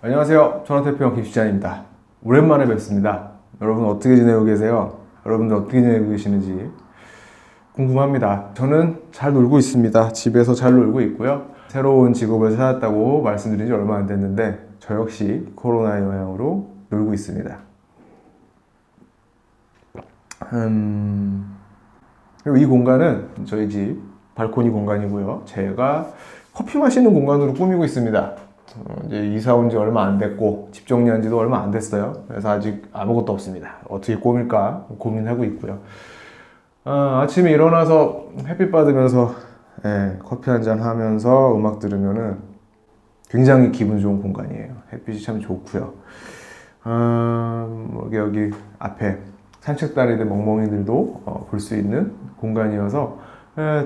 안녕하세요. 전화태평 김시장입니다. 오랜만에 뵙습니다. 여러분 어떻게 지내고 계세요? 여러분들 어떻게 지내고 계시는지 궁금합니다. 저는 잘 놀고 있습니다. 집에서 잘 놀고 있고요. 새로운 직업을 찾았다고 말씀드린 지 얼마 안 됐는데 저 역시 코로나 영향으로 놀고 있습니다. 음, 그리고 이 공간은 저희 집 발코니 공간이고요. 제가 커피 마시는 공간으로 꾸미고 있습니다. 어, 이제 이사 온 지 얼마 안 됐고 집 정리한 지도 얼마 안 됐어요. 그래서 아직 아무것도 없습니다. 어떻게 꾸밀까 고민하고 있고요. 아, 아침에 일어나서 햇빛 받으면서 예, 커피 한 잔 하면서 음악 들으면은 굉장히 기분 좋은 공간이에요. 햇빛이 참 좋고요. 아, 뭐 여기 앞에 산책다리들 멍멍이들도 어, 볼 수 있는 공간이어서 에,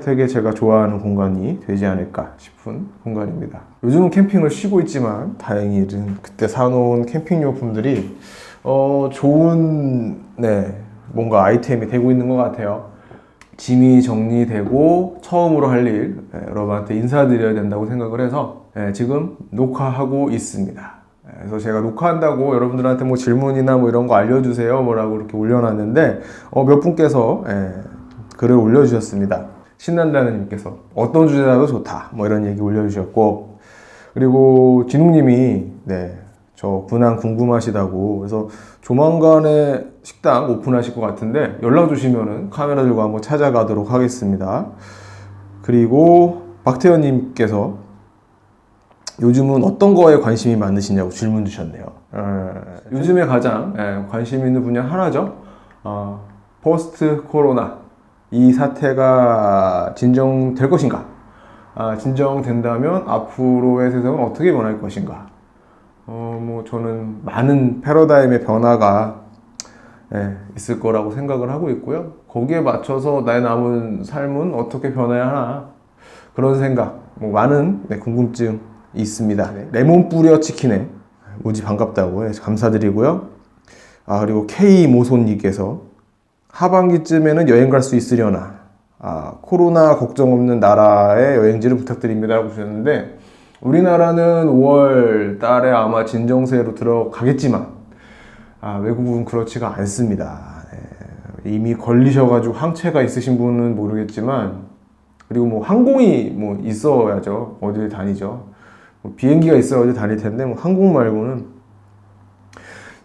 되게 제가 좋아하는 공간이 되지 않을까 싶은 공간입니다. 요즘은 캠핑을 쉬고 있지만 다행히 그때 사놓은 캠핑용품들이 어, 좋은 네, 뭔가 아이템이 되고 있는 것 같아요. 짐이 정리되고 처음으로 할 일 여러분한테 인사드려야 된다고 생각을 해서 예, 지금 녹화하고 있습니다. 예, 그래서 제가 녹화한다고 여러분들한테 뭐 질문이나 뭐 이런 거 알려주세요 뭐라고 이렇게 올려놨는데 어, 몇 분께서 예, 글을 올려주셨습니다. 신난다는 님께서 어떤 주제라도 좋다 뭐 이런 얘기 올려주셨고 그리고 진웅님이 네, 저 분황 궁금하시다고 그래서 조만간에 식당 오픈하실 것 같은데 연락 주시면은 카메라 들고 한번 찾아가도록 하겠습니다. 그리고 박태현님께서 요즘은 어떤 거에 관심이 많으시냐고 질문 주셨네요. 에, 요즘에 가장 에, 관심 있는 분야 하나죠. 어, 포스트 코로나 이 사태가 진정될 것인가? 아, 진정된다면 앞으로의 세상은 어떻게 변할 것인가? 어, 뭐 저는 많은 패러다임의 변화가 예, 있을 거라고 생각을 하고 있고요. 거기에 맞춰서 나의 남은 삶은 어떻게 변해야 하나 그런 생각, 뭐 많은 네, 궁금증이 있습니다. 레몬 뿌려 치킨에 무지 반갑다고 해 감사드리고요. 아 그리고 K 모손님께서 하반기쯤에는 여행 갈 수 있으려나 아, 코로나 걱정 없는 나라의 여행지를 부탁드립니다라고 주셨는데 우리나라는 5월 달에 아마 진정세로 들어가겠지만 아, 외국은 그렇지가 않습니다. 네. 이미 걸리셔가지고 항체가 있으신 분은 모르겠지만 그리고 뭐 항공이 뭐 있어야죠. 어딜 다니죠. 뭐 비행기가 있어야 어딜 다닐 텐데 뭐 항공 말고는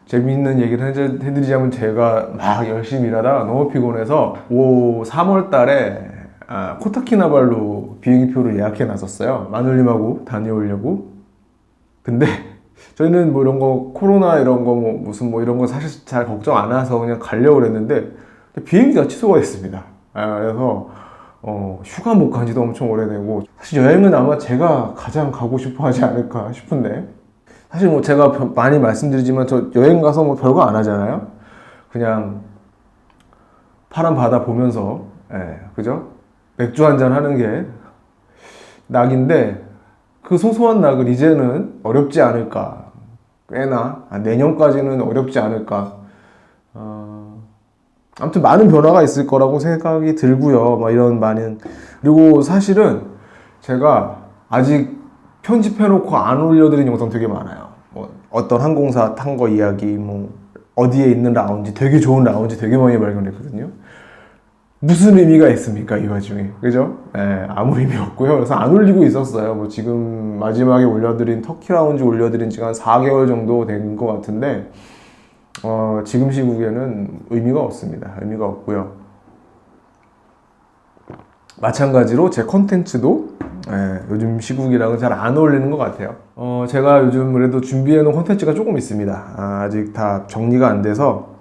재미있는 얘기를 해드- 해드리자면 제가 막 열심히 일하다가 너무 피곤해서 오 3월 달에 아, 코타키나발루 비행기표를 예약해 놨었어요. 마눌님하고 다녀오려고. 근데 저희는 뭐 이런 거 코로나 이런 거 뭐 무슨 뭐 이런 거 사실 잘 걱정 안 해서 그냥 가려고 그랬는데 비행기가 취소가 됐습니다. 아, 그래서 어, 휴가 못 간 지도 엄청 오래되고 사실 여행은 아마 제가 가장 가고 싶어 하지 않을까 싶은데 사실 뭐 제가 벼- 많이 말씀드리지만 저 여행 가서 뭐 별거 안 하잖아요. 그냥 파란 바다 보면서 예, 그죠? 맥주 한 잔 하는 게 낙인데 그 소소한 낙을 이제는 어렵지 않을까. 꽤나 아, 내년까지는 어렵지 않을까. 어, 아무튼 많은 변화가 있을 거라고 생각이 들고요. 막 이런 많은 그리고 사실은 제가 아직 편집해놓고 안 올려드린 영상 되게 많아요. 뭐 어떤 항공사 탄 거 이야기, 뭐 어디에 있는 라운지, 되게 좋은 라운지 되게 많이 발견했거든요. 무슨 의미가 있습니까 이 와중에 그죠? 예, 아무 의미 없고요. 그래서 안 올리고 있었어요. 뭐 지금 마지막에 올려드린 터키 라운지 올려드린 지가 한 4개월 정도 된 것 같은데 어, 지금 시국에는 의미가 없습니다. 의미가 없고요. 마찬가지로 제 컨텐츠도 예, 요즘 시국이랑은 잘 안 어울리는 것 같아요. 어, 제가 요즘 그래도 준비해놓은 컨텐츠가 조금 있습니다. 아, 아직 다 정리가 안 돼서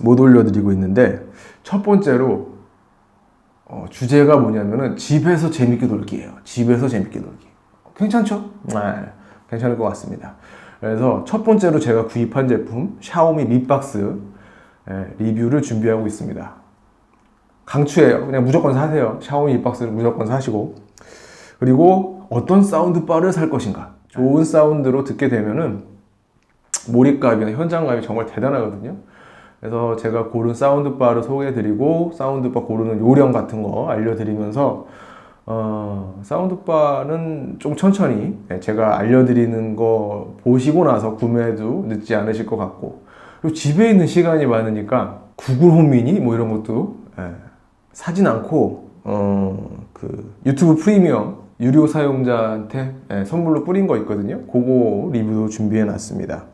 못 올려드리고 있는데 첫 번째로 어, 주제가 뭐냐면은 집에서 재밌게 놀기예요. 집에서 재밌게 놀기. 괜찮죠? 네, 괜찮을 것 같습니다. 그래서 첫 번째로 제가 구입한 제품 샤오미 립박스 예, 리뷰를 준비하고 있습니다. 강추해요. 그냥 무조건 사세요. 샤오미 립박스를 무조건 사시고 그리고 어떤 사운드바를 살 것인가. 좋은 사운드로 듣게 되면은 몰입감이나 현장감이 정말 대단하거든요. 그래서 제가 고른 사운드바를 소개해드리고 사운드바 고르는 요령 같은 거 알려드리면서 어, 사운드바는 좀 천천히 예, 제가 알려드리는 거 보시고 나서 구매도 늦지 않으실 것 같고 그리고 집에 있는 시간이 많으니까 구글 홈미니 뭐 이런 것도 예, 사진 않고 어, 그 유튜브 프리미엄 유료 사용자한테 예, 선물로 뿌린 거 있거든요. 그거 리뷰도 준비해 놨습니다.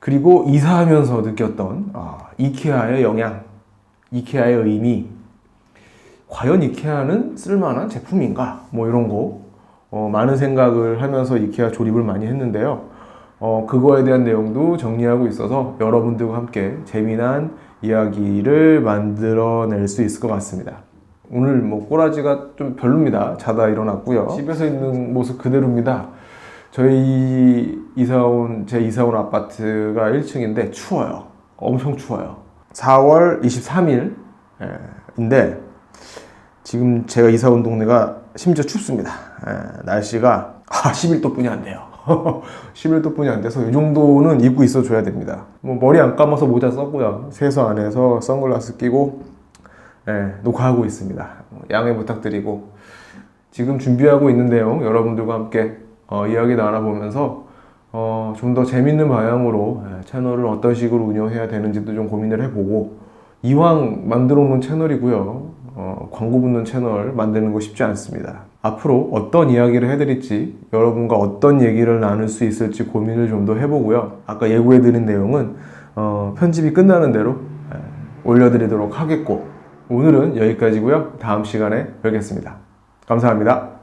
그리고 이사하면서 느꼈던 아, 이케아의 영향, 이케아의 의미, 과연 이케아는 쓸만한 제품인가? 뭐 이런 거 어, 많은 생각을 하면서 이케아 조립을 많이 했는데요. 어, 그거에 대한 내용도 정리하고 있어서 여러분들과 함께 재미난 이야기를 만들어낼 수 있을 것 같습니다. 오늘 뭐 꼬라지가 좀 별로입니다. 자다 일어났고요. 집에서 있는 모습 그대로입니다. 저희 이사온 제 이사온 아파트가 1층인데 추워요. 엄청 추워요. 4월 23일인데 지금 제가 이사 온 동네가 심지어 춥습니다. 예, 날씨가 아, 11도뿐이 안 돼요. 11도뿐이 안 돼서 이 정도는 입고 있어 줘야 됩니다. 뭐 머리 안 감아서 모자 썼고요. 세수 안에서 선글라스 끼고 예, 녹화하고 있습니다. 양해 부탁드리고 지금 준비하고 있는 내용 여러분들과 함께 어, 이야기 나눠보면서 어, 좀 더 재밌는 방향으로 예, 채널을 어떤 식으로 운영해야 되는지도 좀 고민을 해보고 이왕 만들어 놓은 채널이고요. 어, 광고 붙는 채널 만드는 거 쉽지 않습니다. 앞으로 어떤 이야기를 해드릴지 여러분과 어떤 얘기를 나눌 수 있을지 고민을 좀 더 해보고요. 아까 예고해드린 내용은 어, 편집이 끝나는 대로 예, 올려드리도록 하겠고 오늘은 여기까지고요. 다음 시간에 뵙겠습니다. 감사합니다.